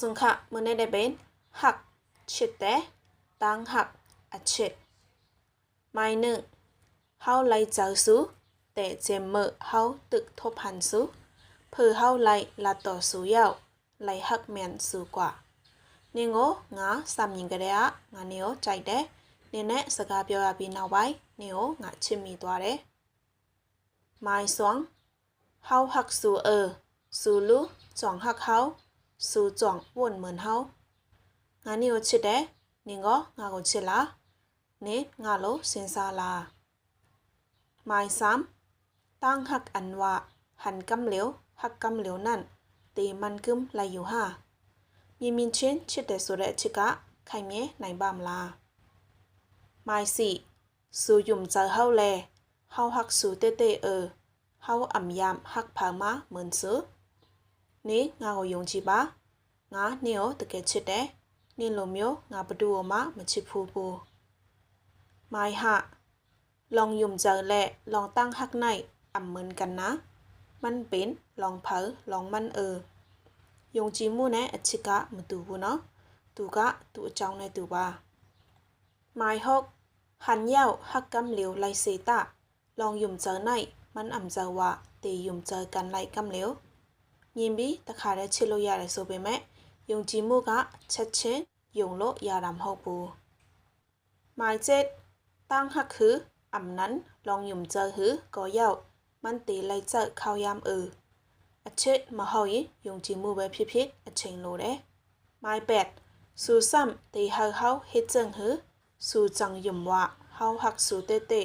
ဆုံခမနဲ့တဲ့ပင်ဟက်ချစ်တဲ့တန်းဟက်အချစ်မိုင်နုဟောလိုက်ကြောက်စုတဲ့ဂျေမဟောตึกทบพันစုเพื่อเฮาไล่ละต่อสู่ยาวไล่ฮักแมนสู่กว่าနင်ကိုငါစာမြင်ကြတဲ့ငါနေကိုကြိုက်တယ်နင်နဲ့စကားပြောရပြီးနောက်ပိုင်းနင်ကိုငါချစ်မိသွားတယ်မိုင်ဆွမ်ဟောฮักสู่เออ สู่လူจ่องฮักเฮาสู่จ่องวนเหมือนเฮาငါနေကိုချစ်တယ်နင်ကောငါကိုချစ်လားနင်ငါလို့စဉ်းစားလားမိုင်ဆမ်တန်းฮักอันว่าหันกำเหลวฮักกำเหลวนั่นตีมันกึมไลอยู่ห้า မြင်မြင်ချင်းချစ်တယ်ဆိုတဲ့အချစ်ကခိုင်မြဲနိုင်ပါမလားမိုင်စီဆူယုံဇာဟောလေဟောဟက်ဆူတေတေเออဟောအမ်ယမ်ဟက်ဖာမာမွန်ဆူ နေငါကိုယုံကြည်ပါငါနေရောတကယ်ချစ်တယ်နင်လိုမျိုးငါဘဒူအမမချစ်ဘူးဘူးမိုင်ဟာลองยุ่มเจอแหละลองตั้งฮักในอ่ำเหมือนกันนะ มันเป็นลองเผลอลองมันเออ ယုံကြည်မှုနဲ့အချစ်ကမတူဘူးနော်သူကသူ့အကြောင်းနဲ့သူပါမိုင်ဟော့ဟန်ရောက်ဟက်ကမ်လျောလိုက်စေတာลองยุ่มเจอในมันอ่ำเจอว่าတေยุ่มเจอกันလိုက်ကမ်လျော မြင်ပြီးတခါတည်းချစ်လို့ရတယ်ဆိုပေမဲ့ယုံကြည်မှုကချက်ချင်းယုံလို့ရတာမဟုတ်ဘူးမိုင်เจ็ดตั้งหักคืออ่ำนั้นลองยุ่มเจอหือก็เย้ามันตีไล่เจอข้าวยามเออ အချစ်မဟုတ်ရင်ယုံကြည်မှုပဲဖြစ်ဖြစ်အချိန်လိုတယ်။မိုင်ပက်ဆူဆမ်တေဟဟောဟစ်ကျန်ဟဆူချန်ယုံဝဟောဟက်ဆူတေတေ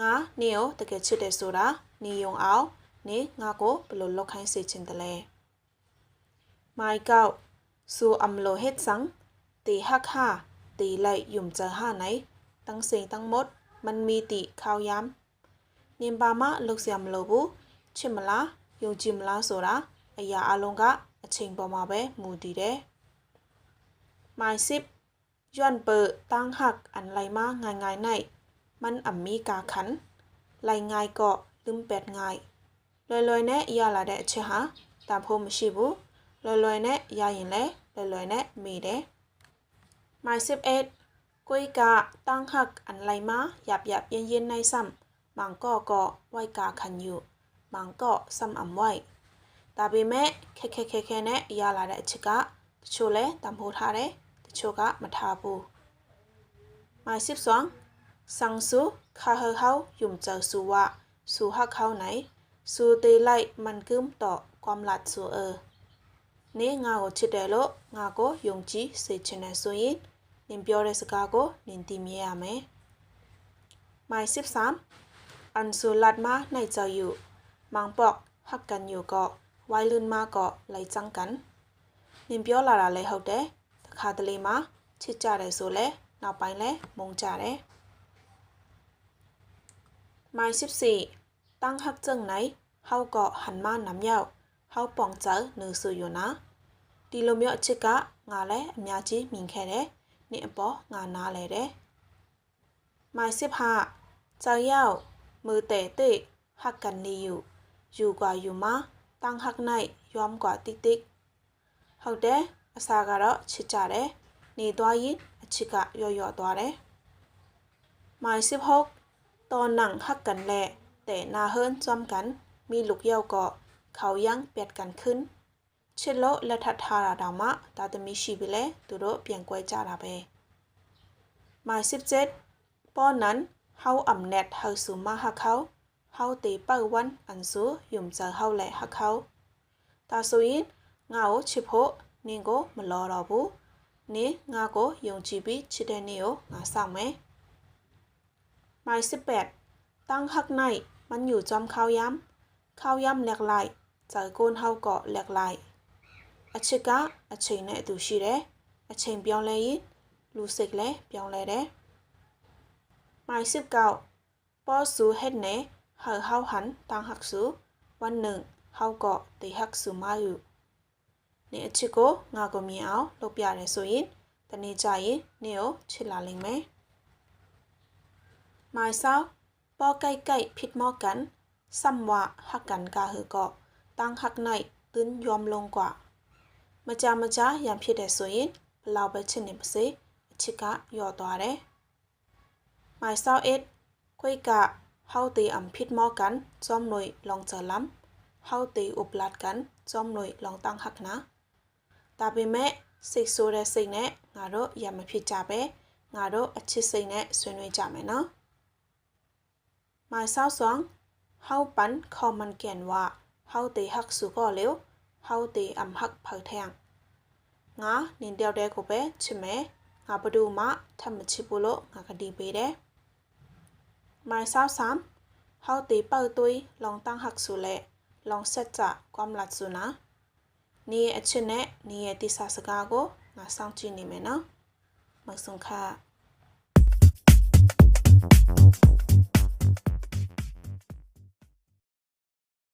ငါနေရောတကယ်ချစ်တယ်ဆိုတာနေယုံအောင် နေငါကိုဘယ်လိုလောက်ခိုင်းစေချင်တယ်လဲ။မိုင်ကောက်ဆူအမ်လိုဟစ်ဆန်တေဟက်ဟာတေလိုက်ယုံချဟာနိုင်ตั้งสิ่งตั้งหมดมันมีติข้าวยำนิมบามะลุกเสียมโลบุชิมละ ယုံကြည်မလားဆိုတာအရာအလုံးကအချိန်ပေါ်မှာပဲမူတည်တယ်။မိုင်စစ်ยวนเปอตั้งหักอันไรมาง่ายง่ายในมันอ่ำมีกาขันไรง่ายก็ลืมเป็ดง่าย လွယ်လွယ်နဲ့ရလာတဲ့အချက်ဟာတန်ဖိုးမရှိဘူးလွယ်လွယ်နဲ့ရရင်လည်းလွယ်လွယ်နဲ့မေ့တယ် my sip 8ကိုကတန်းခက်အန်လိုက်မှာရပြပြင်းရင်နိုင်ဆမ်မန်ကော့ကော့ဝိုက်ကခန်ယူမန်ကော့ဆမ်အမွိုက်ဒါပေမဲ့ခက်ခက်ခက်ခက်နဲ့ရလာတဲ့အချက်ကတချို့လဲတံပိုးထားတယ်တချို့ကမထားဘူး my sip song sang su kha hau yum chau su wa su ha khau nai ဝဆူဟခေါနိုင်ဆူတေလိုက်မန်ကုမ်တော့ကွမ်လတ်ဆူအနေငါကိုချစ်တယ်လို့ငါကိုယုံကြည်စေချင်တယ်ဆိုရင်နင်ပြောတဲ့စကားကိုနင်သိမြဲရမယ်မိုင်စစ်ဆမ်အန်ဆူလတ်မာနိုင်ချယူมังปอกฮักกันอยู่ก็ไว้ลื่นมาก็ไหลจังกันနင်ပြောလာတာလဲဟုတ်တယ်တခါတလေမှာချစ်ကြတယ်ဆိုလဲနောက်ပိုင်းလဲမုန်းကြတယ်မိုင်14 ตั้งฮักจังไหนเฮาก็หันมาน้ำရောက်เฮาป่องเจอนือဆူอยู่นะဒီလိုမျိုးအချစ်ကငါလည်းအများကြီးမြင်ခဲ့တယ်နင်အပေါ်ငါနားလဲတယ်မိုင်15ကြောင်ရောက်มือเตะเตะฮักกันลีอยู่อยู่กว่าอยู่မှာตั้งหัก၌ယွမ်กว่าတိတိဟုတ်တယ်အစာကတော့ချစ်ကြတယ်နေသွားရင်အချစ်ကရော့ရော့သွားတယ်မိုင်สิบหกตอนหนังหักกันแหละ แต่นาเฮินจอมกัน มีลูกเยาเกาะ เขายังเปียดกันขึ้นเชลโลและทัทาราดามะตาตมีชีวิเลตุโรเปลี่ยนกวยจาราเปหมายสิบเจ็ดป้อนนั้นเฮาอ่ำแนดเฮาสูมาฮักเขาเฮาตีเป้าวันอันสูยุ่มเจอเฮาแหละฮักเขาตาสุยินงาชิโพนิงโกมลอรอบูนี่งาโกยงจีบีชิดเดนิโองาสังไหมหมายสิบแปดตั้งฮักใน มันอยู่จอมข้าวยำข้าวยำแหลกไหลใจก้นเฮาเกาะแหลกไหลအချစ်ကအချိန်နဲ့အတူရှိတယ်အချိန်ပြောင်းလဲရင်လူစိတ်လည်းပြောင်းလဲတယ်မိုင်စစ်ကောက်ပေါ်စုဟက်နဲ့ဟောဟောဟန်တန်ဟက်ဆူวันหนึ่งเฮาก็ตีฮักซูมาอยู่နေအချစ်ကိုငါကိုမြင်အောင်လုပ်ပြတယ်ဆိုရင်တနေ့ကျရင်နေကိုချစ်လာလိမ့်မယ်မိုင်ဆော ပေါ်ไก่ไก่ผิดหมอกันซัมว่าฮักกันกาหือก็ตั้งฮักในตื้นยอมลงกว่า မကြမကြရံဖြစ်တယ်ဆိုရင်ဘလောက်ပဲချစ်နေပါစေအချစ်ကလျော့သွားတယ် My sao it ခွိကဟောက်တီအမ်ဖြစ်မောကန်ဇ ோம் နွိလောင်ချလမ်ဟောက်တီဥပလတ်ကန်ဇ ோம் နွိလောင်တန်းဟက်နာဒါပေမဲ့စိတ်ဆိုးတဲ့စိတ်နဲ့ငါတို့ရမဖြစ်ကြပဲငါတို့အချစ်စိတ်နဲ့ဆွေးနွေးကြမယ်နော် My sao song ဟောက်ပန်ခေါမန်ကန်ဝါဟောက်တီဟက်စုကောလေဟောက်တီအမ်ဟက်ဖောက်ထန်းငါနင်တယောက်တည်းကိုပဲချစ်မယ်ငါဘဒူမှထပ်မချစ်ဘူးလို့ငါကတိပေးတယ် My sao sam ဟောက်တီပေါသွေးလောင်တန်းဟက်စုလေလောင်ဆက်ကြကွမ်လတ်စုနာနီရဲ့အချစ်နဲ့နီရဲ့တိဆာစကားကိုငါစောင့်ကြည့်နေမယ်နော်မဆုံခါ